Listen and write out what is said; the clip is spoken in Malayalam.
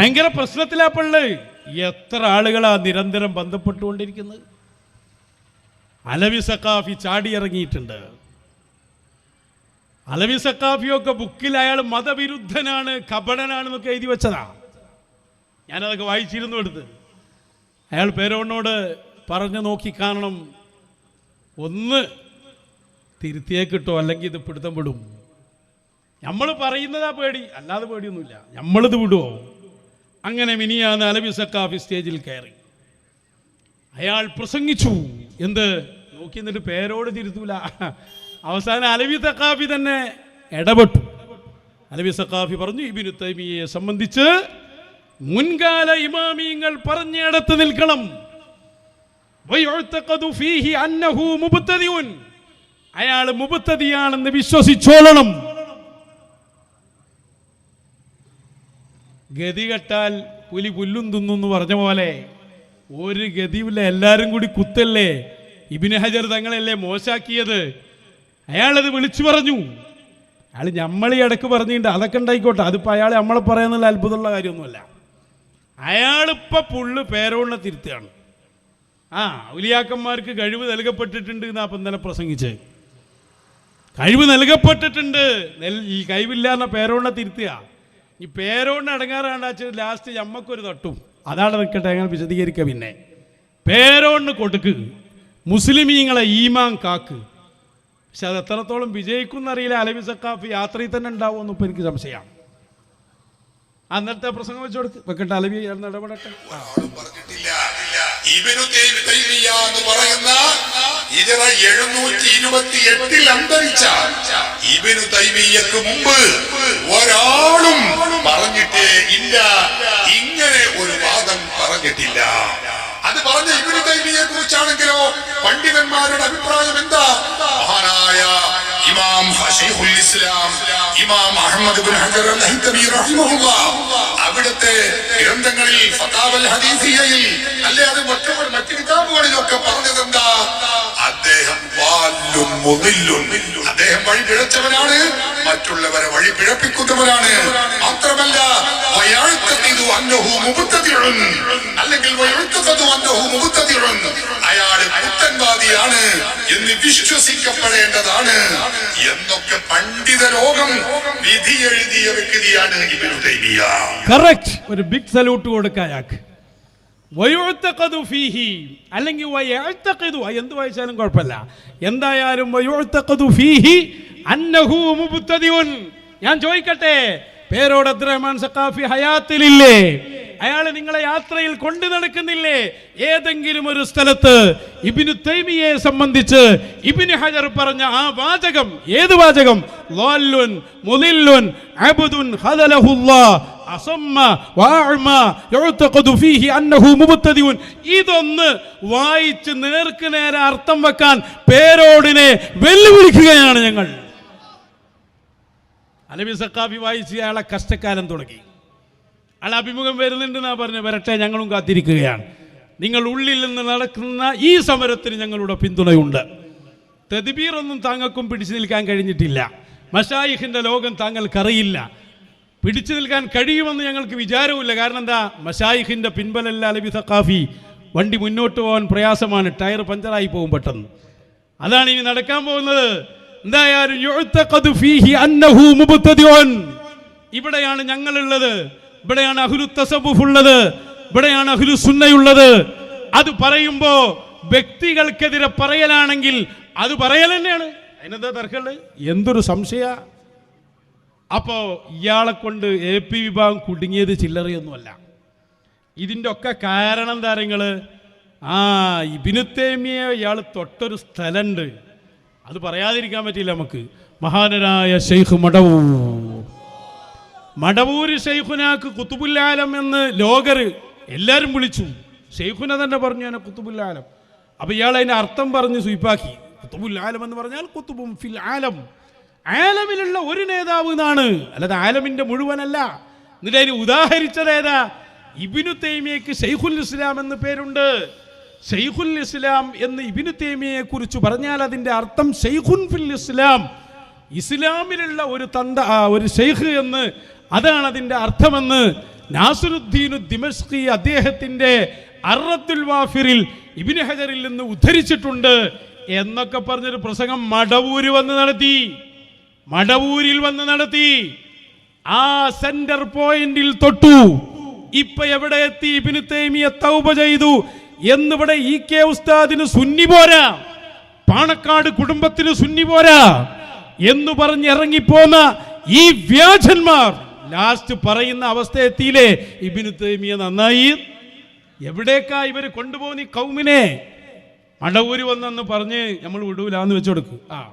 ഭയങ്കര പ്രശ്നത്തിലാ പള്ളി. എത്ര ആളുകളാ നിരന്തരം ബന്ധപ്പെട്ടുകൊണ്ടിരിക്കുന്നത്? അലവി സക്കാഫി ചാടിയിറങ്ങിയിട്ടുണ്ട്. അലവി സക്കാഫിയൊക്കെ ബുക്കിൽ അയാൾ മതവിരുദ്ധനാണ് കപടനാണെന്നൊക്കെ എഴുതി വെച്ചതാ. ഞാനതൊക്കെ വായിച്ചിരുന്നു എടുത്ത്. അയാൾ പേരോണോട് പറഞ്ഞു നോക്കി കാണണം. ഒന്ന് തിരുത്തിയേ കിട്ടോ അല്ലെങ്കിൽ ഇത് പിടുത്തം വിടും. നമ്മൾ പറയുന്നതാ പേടി. അല്ലാതെ പേടിയൊന്നുമില്ല. നമ്മളിത് വിടുവോ? അങ്ങനെ മിനിയാന്ന് അലബി സക്കാഫി സ്റ്റേജിൽ കയറി. അയാൾ പ്രസംഗിച്ചു. എന്ത്? നോക്കി എന്നിട്ട് പേരോട് തിരുത്തൂല. അവസാനം അലവി സക്കാഫി തന്നെ ഇടപെട്ടു. അലവി സക്കാഫി പറഞ്ഞു ഇബിനു തൈമിയെ സംബന്ധിച്ച് മുൻകാല ഇമാമിയങ്ങൾ പറഞ്ഞിടത്ത് നിൽക്കണം. അയാൾ മുബത്തതിയാണെന്ന് വിശ്വസിച്ചോളണം. ഗതി കെട്ടാൽ പുലി പുല്ലും തിന്നു എന്ന് പറഞ്ഞ പോലെ ഒരു ഗതിയില്ല എല്ലാവരും കൂടി കുത്തല്ലേ? ഇബിന് ഹജർ തങ്ങളല്ലേ മോശാക്കിയത്? അയാളത് വിളിച്ചു പറഞ്ഞു. അയാൾ നമ്മൾ ഇടയ്ക്ക് പറഞ്ഞിട്ടുണ്ട് അതൊക്കെ ഉണ്ടായിക്കോട്ടെ. അതിപ്പോൾ അയാൾ നമ്മളെ പറയാന്നുള്ള അത്ഭുതമുള്ള കാര്യമൊന്നുമല്ല. അയാളിപ്പോൾ പുള്ള് പേരോളിനെ തിരുത്തുകയാണ്. ആ ഉലിയാക്കന്മാർക്ക് കഴിവ് നൽകപ്പെട്ടിട്ടുണ്ട് എന്നാ അപ്പം ഇന്നലെ പ്രസംഗിച്ച്. കഴിവ് നൽകപ്പെട്ടിട്ടുണ്ട്. ഈ കഴിവില്ല എന്ന പേരോണ്ണ തിരുത്തുക. ഈ പേരോണ്ട് അടങ്ങാറാണ്ടാച്ച് ലാസ്റ്റ് ഞമ്മക്കൊരു തട്ടും. അതാണ് നിൽക്കട്ടെ അങ്ങനെ വിശദീകരിക്കുക പിന്നെ. പേരോണ്ട് കൊടുക്ക് മുസ്ലിമീങ്ങളെ ഈമാൻ കാക്ക്. പക്ഷെ അത് എത്രത്തോളം വിജയിക്കും എന്നറിയില്ല അലവി സക്കാഫ് യാത്രയിൽ തന്നെ ഉണ്ടാവുമെന്ന് ഇപ്പം എനിക്ക് സംശയമാണ് അന്നത്തെ പ്രസംഗം വെച്ച് കൊടുക്ക്. വെക്കട്ടെ അലവി ഇടപെടട്ടെ. ആ. പറഞ്ഞിട്ടില്ല. ഇബിനു തൈമി- എന്ന് പറയുന്ന ഇതറ എഴുന്നൂറ്റി ഇരുപത്തി എട്ടിൽ അന്തരിച്ച ഇബിനു തൈമിയക്ക് മുമ്പ് ഒരാളും പറഞ്ഞിട്ടേ ഇല്ല. ഇങ്ങനെ ഒരു വാദം പറഞ്ഞിട്ടില്ല. അത് പറഞ്ഞ ഇവനു തൈമിയെ കുറിച്ചാണെങ്കിലോ പണ്ഡിതന്മാരുടെ അഭിപ്രായം എന്താ? മഹാനായ ഇമാം ഹഷീഹുൽ ഇസ്ലാം ഇമാം Ahmad bin Hajar al Haytami അവിടുത്തെ ഗ്രന്ഥങ്ങളിൽ ഫതാവൽ ഹദീസിയയിൽ മുതില്ലും അദ്ദേഹം വഴി പിഴച്ചവനാണ്. മറ്റുള്ളവരെ വഴി പിഴപ്പിക്കുന്നവനാണ്. മാത്രമല്ല. അല്ലെങ്കിൽ. അയാൾ പുത്തൻവാദിയാണ് എന്ന് വിശ്വസിക്കപ്പെടേണ്ടതാണ്. എന്നൊക്കെ പണ്ഡിത ലോകം വിധി എഴുതിയ വ്യക്തിയാണ് ഇവരുടെ ഒരു ബിഗ് സല്യൂട്ട് കൊടുക്കുക വയുഴ്ത്തഖദു ഫീഹി. അല്ലെങ്കിൽ വയഴ്ത്തക്കതു എന്ത് വായിച്ചാലും കുഴപ്പമില്ല. എന്തായാലും വയുഴ്ത്തഖദു ഫീഹി അന്നഹു ഞാൻ ചോദിക്കട്ടെ പേരോട് അബ്ദുറഹ്മാൻ സഖാഫി ഹയാത്തിലില്ലേ? അയാൾ നിങ്ങളെ യാത്രയിൽ കൊണ്ടു നടക്കുന്നില്ലേ? ഏതെങ്കിലും ഒരു സ്ഥലത്ത് ഇബിനു തൈമിയെ സംബന്ധിച്ച് ഇബിന് ഹജർ പറഞ്ഞ ആ വാചകം ഏത് വാചകം? ഇതൊന്ന് വായിച്ച് നേർക്ക് നേരെ അർത്ഥം വെക്കാൻ പേരോടിനെ വെല്ലുവിളിക്കുകയാണ് ഞങ്ങൾ. അലബി സക്കാഫി വായിച്ച് അയാളെ കഷ്ടക്കാലം തുടങ്ങി. അയാൾ അഭിമുഖം വരുന്നുണ്ടെന്നാ പറഞ്ഞു വരട്ടെ ഞങ്ങളും കാത്തിരിക്കുകയാണ്. നിങ്ങൾ ഉള്ളിൽ നിന്ന് നടക്കുന്ന ഈ സമരത്തിന് ഞങ്ങളുടെ പിന്തുണയുണ്ട്. തെദിബീർ ഒന്നും താങ്കൾക്കും പിടിച്ചു നിൽക്കാൻ കഴിഞ്ഞിട്ടില്ല. മഷായിഖിന്റെ ലോകം താങ്കൾക്കറിയില്ല. പിടിച്ചു നിൽക്കാൻ കഴിയുമെന്ന് ഞങ്ങൾക്ക് വിചാരവുമില്ല. കാരണം എന്താ? മഷായിഖിന്റെ പിൻബലല്ല അലബി സഖാഫി. വണ്ടി മുന്നോട്ട് പോകാൻ പ്രയാസമാണ്. ടയർ പഞ്ചറായി പോകും പെട്ടെന്ന്. അതാണ് ഇനി നടക്കാൻ പോകുന്നത്. എന്തായാലും. ഇവിടെയാണ് ഞങ്ങളുള്ളത്. ഇവിടെയാണ് അഹുലു തസബുഫുള്ളത് ഇവിടെയാണ് അഹുലു സുന്നയുള്ളത്. അത് പറയുമ്പോ വ്യക്തികൾക്കെതിരെ പറയലാണെങ്കിൽ അത് പറയൽ തന്നെയാണ്. അതിനെന്താ തർക്കമുള്ളത്? എന്തൊരു സംശയ? അപ്പോ ഇയാളെ കൊണ്ട് എ പി വിഭാഗം കുടുങ്ങിയത് ചില്ലറയൊന്നുമല്ല. ഇതിന്റെ ഒക്കെ കാരണം എന്താ നിങ്ങൾ ആ ഇബിനുത്തേമിയെ ഇയാൾ തൊട്ടൊരു സ്ഥലമുണ്ട് അത് പറയാതിരിക്കാൻ പറ്റില്ല നമുക്ക്. മഹാനരായ ഷെയ്ഖ് മടവൂ മടവൂര് ഷെയ്ഖുനാക്ക് കുത്തുബുല്ലാലം എന്ന് ലോകർ എല്ലാവരും വിളിച്ചു. ഷെയ്ഖുന തന്നെ പറഞ്ഞു ഞാൻ കുത്തുബുല്ലാലം. അപ്പോൾ ഇയാൾ അതിന്റെ അർത്ഥം പറഞ്ഞ് സ്വീപ്പാക്കി. കുത്തുബുല്ലാലം എന്ന് പറഞ്ഞാൽ കുത്തുബും ഫിൽ ആലം. ആലമിലുള്ള ഒരു നേതാവ് എന്നാണ് അല്ലാതെ ആലമിന്റെ മുഴുവനല്ല. എന്നിട്ട് അതിന് ഉദാഹരിച്ചത് ഏതാ? ഇബിനു തൈമിയക്ക് ഷെയ്ഖുൽ ഇസ്ലാം എന്ന് പേരുണ്ട്. ഷെയ്ഖുൽ ഇസ്ലാം എന്ന് ഇബിനു തൈമിയെ കുറിച്ച് പറഞ്ഞാൽ അതിന്റെ അർത്ഥം ഷെയ്ഖുൻ ഫിൽ ഇസ്ലാം. ഇസ്ലാമിലുള്ള ഒരു തന്ത ഒരു ഷെയ്ഖ് എന്ന് അതാണ് അതിന്റെ അർത്ഥമെന്ന് നാസറുദ്ദീനു ദിമസ്കി അദ്ദേഹത്തിന്റെ അറത്തുൽ വാഫിറിൽ ഇബിന് ഹജറിൽ നിന്ന് ഉദ്ധരിച്ചിട്ടുണ്ട് എന്നൊക്കെ പറഞ്ഞൊരു പ്രസംഗം മടവൂര് വന്ന് നടത്തി. മടവൂരിൽ വന്ന് നടത്തി. ആ സെന്റർ പോയിന്റിൽ തൊട്ടു. ഇപ്പൊ എവിടെ എത്തി? ഇബിന് തൈമിയ തൗബ ചെയ്തു. എന്നിവിടെ ഇ കെ ഉസ്താദിന് സുന്നി പോരാ. പാണക്കാട് കുടുംബത്തിന് സുന്നി പോരാ. എന്ന് പറഞ്ഞ് ഇറങ്ങിപ്പോന്ന ഈ വ്യാജന്മാർ ലാസ്റ്റ് പറയുന്ന അവസ്ഥ എത്തിയില്ലേ ഇബിന് തൈമിയ നന്നായി. എവിടേക്കാ ഇവർ കൊണ്ടുപോകുന്ന കൗമിനെ? മടവൂര് വന്നെന്ന് പറഞ്ഞ് നമ്മൾ വിടൂലാന്ന് വെച്ചു കൊടുക്കും. ആ.